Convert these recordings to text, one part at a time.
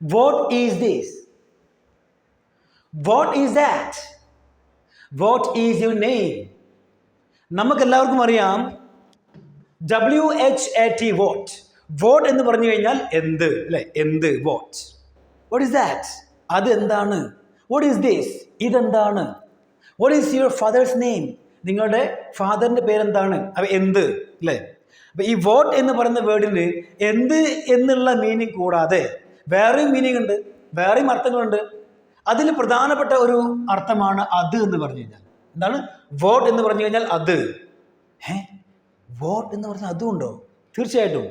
What is this what is that what is your name നമുക്കെല്ലാവർക്കും അറിയാം. W H A T what what എന്ന് പറഞ്ഞു കഴിഞ്ഞാൽ എന്ത് അല്ലെ? എന്ത് വോട്ട് വാട്ട് ഈസ് ദാറ്റ് അത് എന്താണ് വാട്ട് ഈസ് ദിസ് ഇതെന്താണ്? What is your father's name നിങ്ങളുടെ ഫാദറിന്റെ പേരെന്താണ്? അവ എന്ത് അല്ലേ? അപ്പൊ ഈ വോട്ട് എന്ന് പറയുന്ന വേർഡിന് എന്ത് എന്നുള്ള മീനിങ് കൂടാതെ വേറെയും മീനിങ് ഉണ്ട് വേറെയും അർത്ഥങ്ങളുണ്ട്. അതിൽ പ്രധാനപ്പെട്ട ഒരു അർത്ഥമാണ് അത് എന്ന് പറഞ്ഞു കഴിഞ്ഞാൽ. എന്താണ്? വോട്ട് എന്ന് പറഞ്ഞു കഴിഞ്ഞാൽ അത്. ഏ വോട്ട് എന്ന് പറഞ്ഞാൽ അതും ഉണ്ടോ? തീർച്ചയായിട്ടും.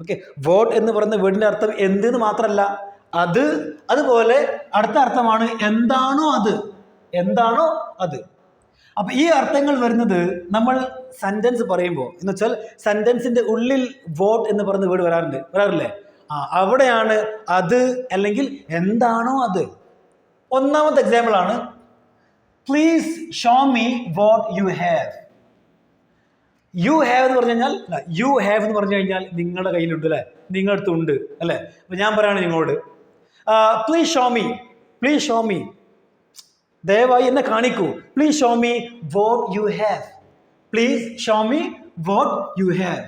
ഓക്കെ വോട്ട് എന്ന് പറയുന്ന വീടിന്റെ അർത്ഥം എന്തെന്ന് മാത്രമല്ല അത് അതുപോലെ അടുത്ത അർത്ഥമാണ് എന്താണോ അത്. എന്താണോ അത്. അപ്പൊ ഈ അർത്ഥങ്ങൾ വരുന്നത് നമ്മൾ സെന്റൻസ് പറയുമ്പോൾ എന്ന് വെച്ചാൽ സെന്റൻസിന്റെ ഉള്ളിൽ വോട്ട് എന്ന് പറയുന്ന വീട് വരാറുണ്ട്. വരാറില്ലേ? ആ അവിടെയാണ് അത് അല്ലെങ്കിൽ എന്താണോ അത്. ഒന്നാമത്തെ എക്സാമ്പിൾ ആണ് please show me what you have you have എന്ന് പറഞ്ഞു കഴിഞ്ഞാൽ യു ഹാവ് എന്ന് പറഞ്ഞു കഴിഞ്ഞാൽ നിങ്ങളുടെ കയ്യിലുണ്ട് അല്ലേ? നിങ്ങളുടെ അടുത്തുണ്ട് അല്ലേ? അപ്പൊ ഞാൻ പറയാണ് നിങ്ങളോട് please show me please show me ദയവായി എന്നെ കാണിക്കൂ. Please show me what you have please show me what you have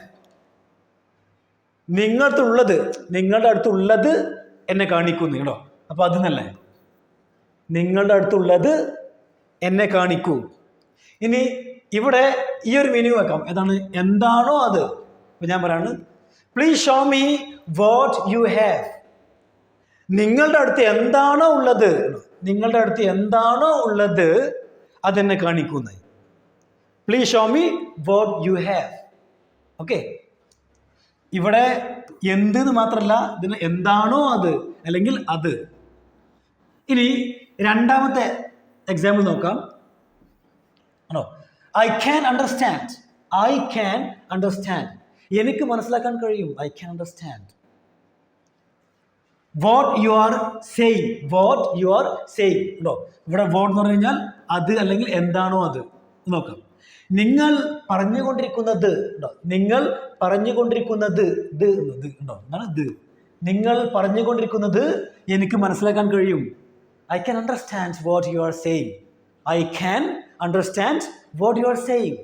നിങ്ങളുടെ ഉള്ളത് നിങ്ങളുടെ അടുത്തുള്ളത് എന്നെ കാണിക്കൂ നിങ്ങളോ അപ്പോൾ അത് നല്ലേ നിങ്ങളുടെ അടുത്തുള്ളത് എന്നെ കാണിക്കൂ. ഇനി ഇവിടെ ഈ ഒരു മെനു വെക്കാം. ഏതാണ്? എന്താണോ അത്. അപ്പൊ ഞാൻ പറയാണ് please show me what you have നിങ്ങളുടെ അടുത്ത് എന്താണോ ഉള്ളത് നിങ്ങളുടെ അടുത്ത് എന്താണോ ഉള്ളത് അതെന്നെ കാണിക്കുന്നത് please show me what you have okay ഇവിടെ എന്തെന്ന് മാത്രമല്ല ഇതിന് എന്താണോ അത് അല്ലെങ്കിൽ അത്. ഇനി രണ്ടാമത്തെ എക്സാമ്പിൾ നോക്കാം. ആണോ? I can understand I can understand എനിക്ക് മനസ്സിലാക്കാൻ കഴിയും. I can understand what you are saying what you are saying ഉണ്ടോ? ഇവിടെ വാട്ട് എന്ന് പറഞ്ഞു കഴിഞ്ഞാൽ അത് അല്ലെങ്കിൽ എന്താണോ അത്. നോക്കാം. നിങ്ങൾ പറഞ്ഞുകൊണ്ടിരിക്കുന്നത് ഉണ്ടോ? നിങ്ങൾ പറഞ്ഞുകൊണ്ടിരിക്കുന്നത് ഇത് ഉണ്ടോ? എന്താണ് ഇത് നിങ്ങൾ പറഞ്ഞുകൊണ്ടിരിക്കുന്നത് എനിക്ക് മനസ്സിലാക്കാൻ കഴിയും. I can understand what you are saying I can understand what you are saying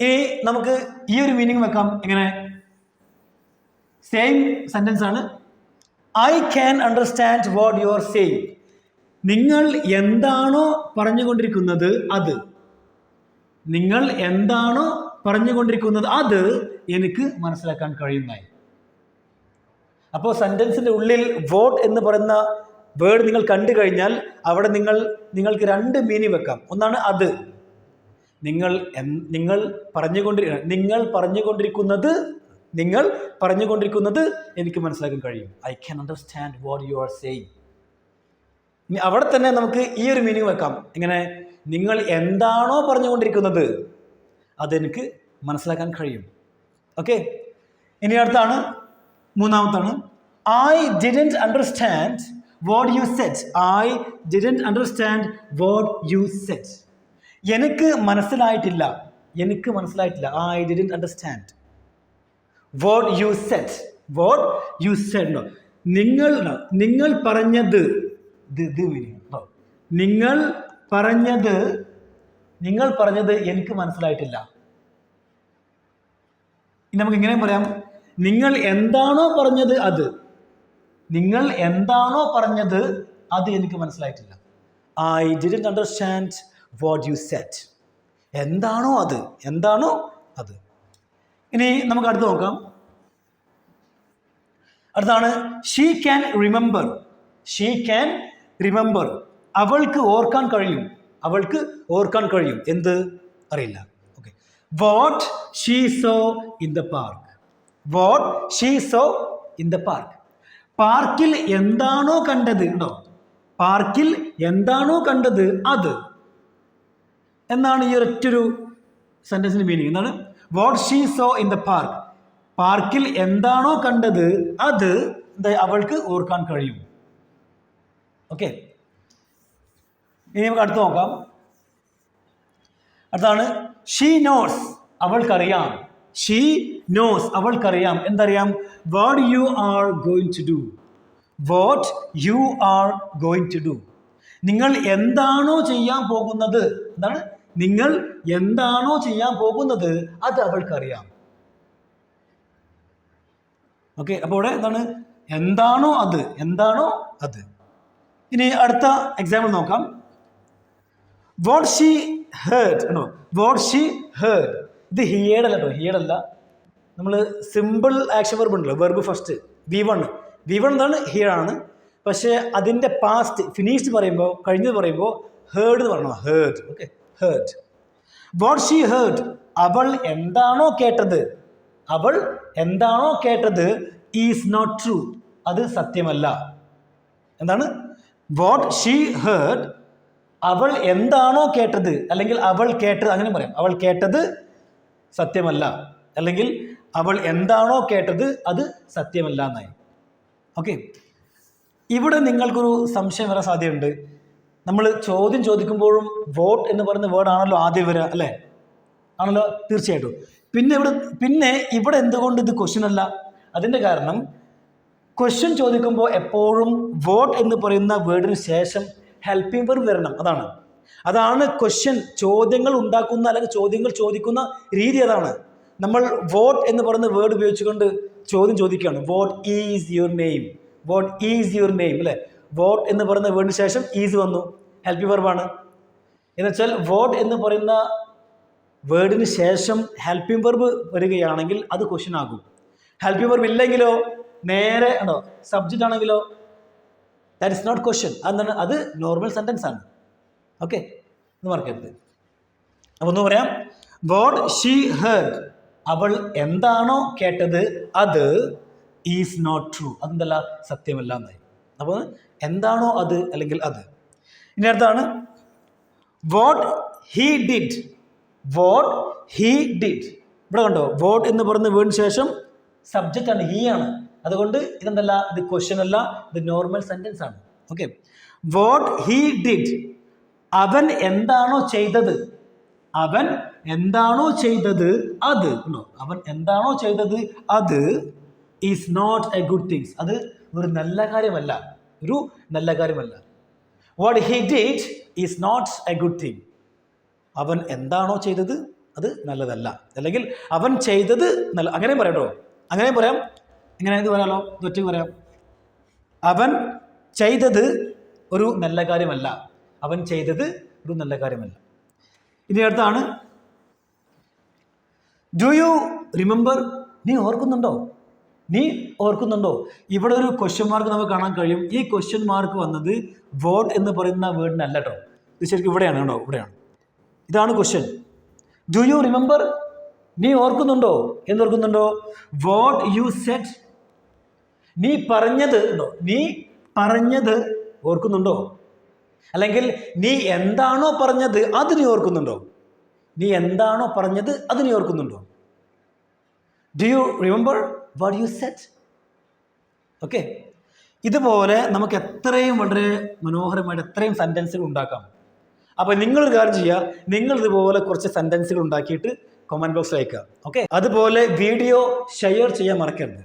ഇനി നമുക്ക് ഈ ഒരു മീനിങ് വെക്കാം. എങ്ങനെ? സെയിം സെന്റൻസ് ആണ്. I can understand what you are saying നിങ്ങൾ എന്താണോ പറഞ്ഞുകൊണ്ടിരിക്കുന്നത് അത്. നിങ്ങൾ എന്താണോ പറഞ്ഞുകൊണ്ടിരിക്കുന്നത് അത് എനിക്ക് മനസ്സിലാക്കാൻ കഴിയുന്നതായി. അപ്പോൾ സെന്റൻസിന്റെ ഉള്ളിൽ വോട്ട് എന്ന് പറയുന്ന വേർഡ് നിങ്ങൾ കണ്ടു കഴിഞ്ഞാൽ അവിടെ നിങ്ങൾ നിങ്ങൾക്ക് രണ്ട് മീനിങ് വെക്കാം. ഒന്നാണ് അത്. നിങ്ങൾ നിങ്ങൾ പറഞ്ഞുകൊണ്ടിരി നിങ്ങൾ പറഞ്ഞുകൊണ്ടിരിക്കുന്നത് നിങ്ങൾ പറഞ്ഞുകൊണ്ടിരിക്കുന്നത് എനിക്ക് മനസ്സിലാക്കാൻ കഴിയും. I can understand what you are saying അവിടെ തന്നെ നമുക്ക് ഈ ഒരു മീനിങ് വെക്കാം. ഇങ്ങനെ നിങ്ങൾ എന്താണോ പറഞ്ഞുകൊണ്ടിരിക്കുന്നത് അതെനിക്ക് മനസ്സിലാക്കാൻ കഴിയും. ഓക്കെ ഇനി അടുത്താണ് മൂന്നാമത്താണ്. I didn't understand what you said I didn't understand what you said എനിക്ക് മനസ്സിലായിട്ടില്ല. എനിക്ക് മനസ്സിലായിട്ടില്ല. I didn't understand what you said what you said നിങ്ങൾ നിങ്ങൾ പറഞ്ഞത്. നിങ്ങൾ പറഞ്ഞത് നിങ്ങൾ പറഞ്ഞത് എനിക്ക് മനസ്സിലായിട്ടില്ല. ഇനി നമുക്ക് ഇങ്ങനെ പറയാം. നിങ്ങൾ എന്താണോ പറഞ്ഞത് അത്. നിങ്ങൾ എന്താണോ പറഞ്ഞത് അത് എനിക്ക് മനസ്സിലായിട്ടില്ല. I didn't understand what you said എന്താണോ അത്? എന്താണോ അത്? ഇനി നമുക്ക് അടുത്ത് നോക്കാം. അടുത്താണ് she can remember she can remember അവൾക്ക് ഓർക്കാൻ കഴിയും. അവൾക്ക് ഓർക്കാൻ കഴിയും. എന്ത്? അറിയില്ല. Okay what she saw in the park what she saw in the park പാർക്കിൽ എന്താണോ കണ്ടത് ഉണ്ടോ? പാർക്കിൽ എന്താണോ കണ്ടത് അത്. എന്നാണ് ഈ ഒരൊറ്റൊരു സെന്റൻസിന്റെ മീനിങ് എന്താണ്? What she saw in the park പാർക്കിൽ എന്താണോ കണ്ടത് അത് അവൾക്ക് ഓർക്കാൻ കഴിയും. ഓക്കെ ഇനി നമുക്ക് അടുത്ത് നോക്കാം. അടുത്താണ് ഷീ നോസ് അവൾക്കറിയാം. ഷീ നോസ് അവൾക്കറിയാം. എന്തറിയാം? What you are going to do what you are going to do നിങ്ങൾ എന്താണോ ചെയ്യാൻ പോകുന്നത് എന്താണ്? നിങ്ങൾ എന്താണോ ചെയ്യാൻ പോകുന്നത് അത് അവൾക്കറിയാം. ഓക്കെ അപ്പോൾ ഇവിടെ എന്താണ്? എന്താണോ അത് എന്താണോ അത്. ഇനി അടുത്ത എക്സാമ്പിൾ നോക്കാം. വാട്ട് ഷീ ഹേർഡ് ആണോ വാട്ട് ഷീ ഹേർഡ് ഇത് ഹിയേഡ് അല്ല കേട്ടോ ഹിയേഡ് അല്ല. നമ്മൾ സിമ്പിൾ ആക്ഷൻ വെർബ് ഉണ്ടല്ലോ verb first V one V one എന്താണ് ഹിയർ ആണ്. പക്ഷേ അതിന്റെ പാസ്റ്റ് ഫിനിഷ്ഡ് പറയുമ്പോൾ കഴിഞ്ഞത് പറയുമ്പോൾ ഹേർഡ് എന്ന് പറയണം heard okay heard what she heard അവൾ എന്താണോ കേട്ടത് അവൾ എന്താണോ കേട്ടത് ഈസ് നോട്ട് ട്രൂ അത് സത്യമല്ല. എന്താണ്? വാട്ട് ഷീ ഹേർഡ് അവൾ എന്താണോ കേട്ടത് അല്ലെങ്കിൽ അവൾ കേട്ടത് അങ്ങനെ പറയാം. അവൾ കേട്ടത് സത്യമല്ല അല്ലെങ്കിൽ അവൾ എന്താണോ കേട്ടത് അത് സത്യമല്ല എന്നായി. ഓക്കെ. ഇവിടെ നിങ്ങൾക്കൊരു സംശയം വരാൻ സാധ്യതയുണ്ട്. നമ്മൾ ചോദ്യം ചോദിക്കുമ്പോഴും വോട്ട് എന്ന് പറയുന്ന വേർഡ് ആണല്ലോ ആദ്യം വരിക അല്ലേ? ആണല്ലോ തീർച്ചയായിട്ടും. പിന്നെ ഇവിടെ പിന്നെ ഇവിടെ എന്തുകൊണ്ട് ഇത് ക്വസ്റ്റ്യൻ അല്ല? അതിന്റെ കാരണം ക്വസ്റ്റ്യൻ ചോദിക്കുമ്പോൾ എപ്പോഴും വോട്ട് എന്ന് പറയുന്ന വേർഡിന് ശേഷം ഹെൽപ്പിംഗ് വെർബ് വരണം അതാണ്. അതാണ് ക്വസ്റ്റ്യൻ ചോദ്യങ്ങൾ ഉണ്ടാക്കുന്ന അല്ലെങ്കിൽ ചോദ്യങ്ങൾ ചോദിക്കുന്ന രീതി അതാണ്. നമ്മൾ വോട്ട് എന്ന് പറയുന്ന വേർഡ് ഉപയോഗിച്ചുകൊണ്ട് ചോദ്യം ചോദിക്കുകയാണ്. What is your name what is your name അല്ലേ? വോട്ട് എന്ന് പറയുന്ന വേർഡിന് ശേഷം ഈസ് വന്നു. ഹെൽപ്പിംഗ് വെർബാണ് എന്നുവെച്ചാൽ വോട്ട് എന്ന് പറയുന്ന വേർഡിന് ശേഷം ഹെൽപ്പിംഗ് വെർബ് വരികയാണെങ്കിൽ അത് ക്വസ്റ്റ്യൻ ആകും. ഹെൽപ്പിംഗ് വെർബ് ഇല്ലെങ്കിലോ? നേരെ ഉണ്ടോ സബ്ജക്റ്റ് ആണെങ്കിലോ? ദാറ്റ് ഇസ് നോട്ട് ക്വസ്റ്റ്യൻ അതെന്താണ്? അത് നോർമൽ സെന്റൻസ് ആണ്. ഓക്കെ എന്ന് മറക്കരുത്. അപ്പോൾ ഒന്ന് പറയാം. വാട്ട് ഷീ ഹേർഡ് അവൾ എന്താണോ കേട്ടത് അത് ഈസ് നോട്ട് ട്രൂ അതെന്തല്ല? സത്യമല്ല എന്നായി. അപ്പോൾ എന്താണോ അത് അല്ലെങ്കിൽ അത്. ഇനി അടുത്താണ്. What he did what he did ഇവിടെ കണ്ടോ? വാട്ട് എന്ന് പറയുന്ന വേർഡിന് ശേഷം സബ്ജക്റ്റ് ആണ്. ഹീ ആണ്. അതുകൊണ്ട് ഇതെന്തല്ല? ഇത് ക്വസ്റ്റ്യൻ അല്ല ഇത് നോർമൽ സെന്റൻസ് ആണ്. ഓക്കെ വാട്ട് ഹീ ഡിഡ് അവൻ എന്താണോ ചെയ്തത് അവൻ എന്താണോ ചെയ്തത് അത് അവൻ എന്താണോ ചെയ്തത് അത് is not a good things അത് ഒരു നല്ല കാര്യമല്ല ഒരു നല്ല കാര്യമല്ല. What he did is not a good thing അവൻ എന്താണോ ചെയ്തത് അത് നല്ലതല്ല. അല്ലെങ്കിൽ അവൻ ചെയ്തത് നല്ല അങ്ങനെയും പറയാം കേട്ടോ അങ്ങനെയും പറയാം ഇങ്ങനെ ഇത് പറയാലോ? ഒറ്റ പറയാം. അവൻ ചെയ്തത് ഒരു നല്ല കാര്യമല്ല. അവൻ ചെയ്തത് ഒരു നല്ല കാര്യമല്ല. ഇനി അടുത്താണ്. ഡു യു റിമെമ്പർ നീ ഓർക്കുന്നുണ്ടോ? നീ ഓർക്കുന്നുണ്ടോ? ഇവിടെ ഒരു ക്വസ്റ്റ്യൻ മാർക്ക് നമുക്ക് കാണാൻ കഴിയും. ഈ ക്വസ്റ്റ്യൻ മാർക്ക് വന്നത് വോട്ട് എന്ന് പറയുന്ന വേർഡിനല്ല കേട്ടോ ഇത് ശരിക്കും ഇവിടെയാണ് കേട്ടോ ഇവിടെയാണ്. ഇതാണ് ക്വസ്റ്റ്യൻ ഡു യു റിമെമ്പർ നീ ഓർക്കുന്നുണ്ടോ? എന്ന് ഓർക്കുന്നുണ്ടോ? വാട്ട് യു സെറ്റ് നീ പറഞ്ഞത് ഉണ്ടോ? നീ പറഞ്ഞത് ഓർക്കുന്നുണ്ടോ? അല്ലെങ്കിൽ നീ എന്താണോ പറഞ്ഞത് അത് നീ ഓർക്കുന്നുണ്ടോ? നീ എന്താണോ പറഞ്ഞത് അത് നീ ഓർക്കുന്നുണ്ടോ? Do you remember what you said okay ഇതുപോലെ നമുക്ക് എത്രയും വളരെ മനോഹരമായിട്ട് എത്രയും സെന്റൻസുകൾ ഉണ്ടാക്കാം. അപ്പോൾ നിങ്ങളൊരു കാര്യം ചെയ്യുക നിങ്ങൾ ഇതുപോലെ കുറച്ച് സെന്റൻസുകൾ ഉണ്ടാക്കിയിട്ട് കമന്റ് ബോക്സിൽ അയക്കുക. ഓക്കെ അതുപോലെ വീഡിയോ ഷെയർ ചെയ്യാൻ മറക്കരുത്.